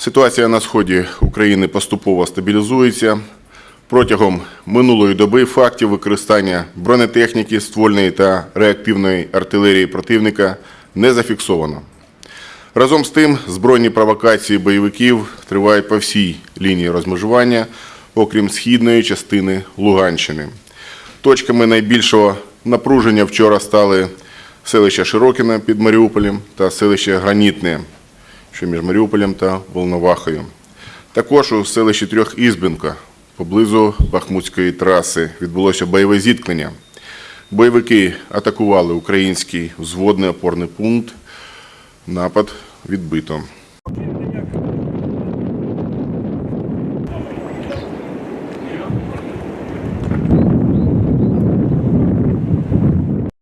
Ситуація на сході України поступово стабілізується. Протягом минулої доби фактів використання бронетехніки, ствольної та реактивної артилерії противника не зафіксовано. Разом з тим, збройні провокації бойовиків тривають по всій лінії розмежування, окрім східної частини Луганщини. Точками найбільшого напруження вчора стали селище Широкине під Маріуполем та селище Гранітне, що між Маріуполем та Волновахою. Також у селищі Трьохізбинка поблизу Бахмутської траси відбулося бойове зіткнення. Бойовики атакували український взводний опорний пункт. Напад відбито.